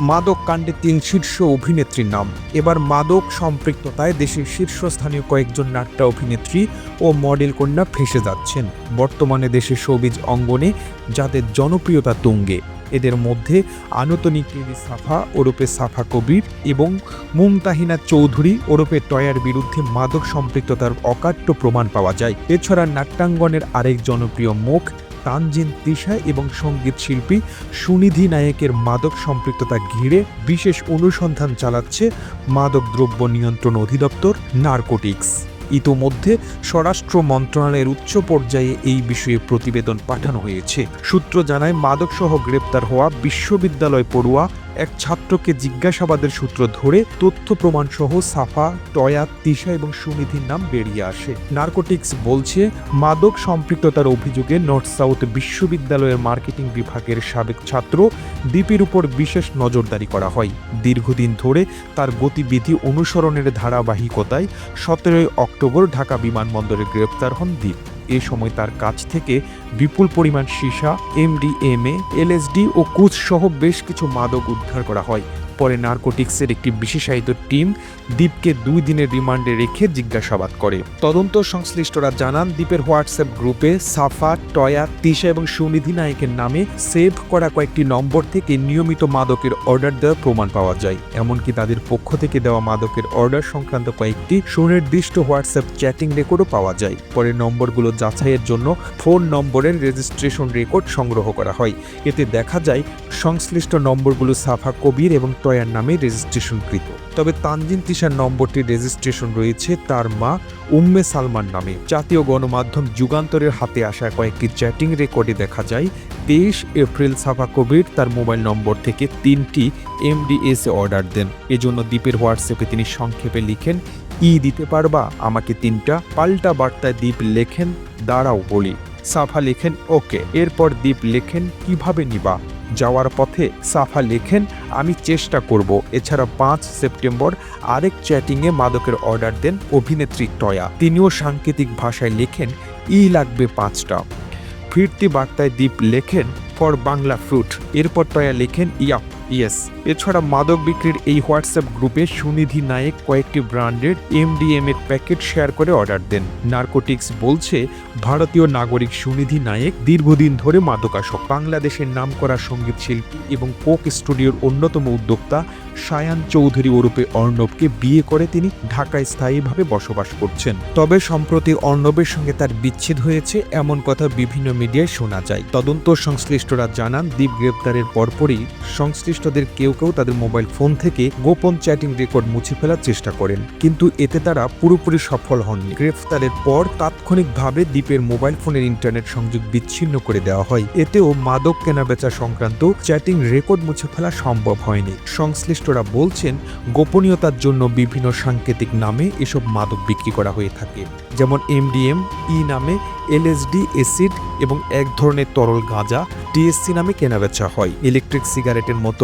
মাদক কাণ্ডে তিন শীর্ষ অভিনেত্রীর নাম। এবার মাদক সম্পৃক্ততায় দেশের শীর্ষস্থানীয় কয়েকজন নাট্য অভিনেত্রী ও মডেল কন্যা ফেসে যাচ্ছেন। বর্তমানে দেশের শোবিজ অঙ্গনে যাদের জনপ্রিয়তা তুঙ্গে, এদের মধ্যে আনতনিক টেরি সাফা ওরফে সাফা কবির এবং মুমতাহিনা চৌধুরী ওরফে টয়ার বিরুদ্ধে মাদক সম্পৃক্ততার অকাট্য প্রমাণ পাওয়া যায়। এছাড়া নাট্যাঙ্গনের আরেক জনপ্রিয় মুখ তানজিন তিশা এবং সংগীত শিল্পী সুনিধি নায়কের মাদক সম্পৃক্ততা ঘিরে বিশেষ অনুসন্ধান চালাচ্ছে মাদক দ্রব্য নিয়ন্ত্রণ অধিদপ্তর নার্কোটিক্স। ইতোমধ্যে স্বরাষ্ট্র মন্ত্রণালয়ের উচ্চ পর্যায়ে এই বিষয়ে প্রতিবেদন পাঠানো হয়েছে। সূত্র জানায়, মাদকসহ গ্রেপ্তার হওয়া বিশ্ববিদ্যালয় পড়ুয়া এক ছাত্রকে জিজ্ঞাসাবাদের সূত্র ধরে তথ্য প্রমাণ সহ সাফা, টয়া, তিশা এবং সুনিধির নাম বেরিয়ে আসে। নার্কোটিক্স বলছে, মাদক সম্পৃক্ততার অভিযোগে নর্থ সাউথ বিশ্ববিদ্যালয়ের মার্কেটিং বিভাগের সাবেক ছাত্র দ্বীপের উপর বিশেষ নজরদারি করা হয়। দীর্ঘদিন ধরে তার গতিবিধি অনুসরণের ধারাবাহিকতায় সতেরোই অক্টোবর ঢাকা বিমানবন্দরে গ্রেপ্তার হন দ্বীপ। এ সময় তার কাছ থেকে বিপুল পরিমাণ সীসা এমডিএমএ এলএসডি ও কুচ সহ বেশ কিছু মাদক উদ্ধার করা হয়। পরে নার্কোটিক্সের একটি বিশেষায়িত টিম দ্বীপকে দুই দিনের রিমান্ডে রেখে জিজ্ঞাসাবাদ করে। তদন্ত সংশ্লিষ্টরা জানান, দ্বীপের হোয়াটসঅ্যাপ গ্রুপে সাফা, টয়া, তিশা এবং সুনিধি নায়কের নামে সেভ করা কয়েকটি নম্বর থেকে নিয়মিত মাদকের অর্ডার দেওয়ার প্রমাণ পাওয়া যায়। এমনকি তাদের পক্ষ থেকে দেওয়া মাদকের অর্ডার সংক্রান্ত কয়েকটি সুনির্দিষ্ট হোয়াটসঅ্যাপ চ্যাটিং রেকর্ডও পাওয়া যায়। পরে নম্বরগুলো যাচাইয়ের জন্য ফোন নম্বরের রেজিস্ট্রেশন রেকর্ড সংগ্রহ করা হয়। এতে দেখা যায়, সংশ্লিষ্ট নম্বরগুলো সাফা কবির এবং টয়ার নামে রেজিস্ট্রেশনকৃত তবে তানজিন তিশার নম্বরটির রেজিস্ট্রেশন রয়েছে তার মা উম্মে সালমান নামে। জাতীয় গণমাধ্যম যুগান্তরের হাতে আসা কয়েকটি চ্যাটিং রেকর্ডে দেখা যায়, তেইশ এপ্রিল সাফা কবির তার মোবাইল নম্বর থেকে তিনটি এমডিএস অর্ডার দেন। এজন্য দ্বীপের হোয়াটসঅ্যাপে তিনি সংক্ষেপে লিখেন, ই দিতে পারবা? আমাকে তিনটা। পাল্টা বার্তায় দ্বীপ লেখেন, দাঁড়াও বলি। সাফা লেখেন, ওকে। এরপর দ্বীপ লেখেন, কীভাবে নিবা? যাওয়ার পথে সাফা লেখেন, আমি চেষ্টা করব। এছাড়া পাঁচ সেপ্টেম্বর আরেক চ্যাটিংয়ে মাদকের অর্ডার দেন অভিনেত্রী টয়া। তিনিও সাংকেতিক ভাষায় লেখেন, ই লাগবে পাঁচটা। ফিরতি বার্তায় দ্বীপ লেখেন, ফর বাংলা ফ্রুট। এরপর টয়া লেখেন, ইয়া ইয়েস এছাড়া মাদক বিক্রির এই হোয়াটসঅ্যাপ গ্রুপে সুনিধি নায়েক কয়েকটি ব্র্যান্ডের এমডিএম এর প্যাকেট শেয়ার করে অর্ডার দেন। নার্কোটিক্স বলছে, ভারতীয় নাগরিক সুনিধি নায়েক দীর্ঘদিন ধরে মাদকাসক বাংলাদেশের নামকরা সংগীত শিল্পী এবং কোক স্টুডিওর অন্যতম উদ্যোক্তা সায়ান চৌধুরী ওরূপে অর্ণবকে বিয়ে করে তিনি ঢাকায় স্থায়ীভাবে বসবাস করছেন। তবে সম্প্রতি অর্ণবের সঙ্গে তার বিচ্ছেদ হয়েছে, এমন কথা বিভিন্ন মিডিয়ায় শোনা যায়। তদন্ত সংশ্লিষ্টরা জানান, দ্বীপ গ্রেপ্তারের পরপরই সংশ্লিষ্টদের কেউ কেউ তাদের মোবাইল ফোন থেকে গোপন চ্যাটিং রেকর্ড মুছে ফেলার চেষ্টা করেন। কিন্তু এতে তারা পুরোপুরি সফল হননি। গ্রেফতারের পর তাৎক্ষণিকভাবে দ্বীপের মোবাইল ফোনের ইন্টারনেট সংযোগ বিচ্ছিন্ন করে দেওয়া হয়। এতেও মাদক কেনাবেচা সংক্রান্ত চ্যাটিং রেকর্ড মুছে ফেলা সম্ভব হয়নি। সংশ্লিষ্টরা বলছেন, গোপনীয়তার জন্য বিভিন্ন সাংকেতিক নামে এসব মাদক বিক্রি করা হয়ে থাকে। যেমন এমডিএম, ই নামে, এলএসডি, এসিড এবং এক ধরনের তরল গাঁজা টিএসসি নামে কেনাবেচা হয়। ইলেকট্রিক সিগারেটের মতো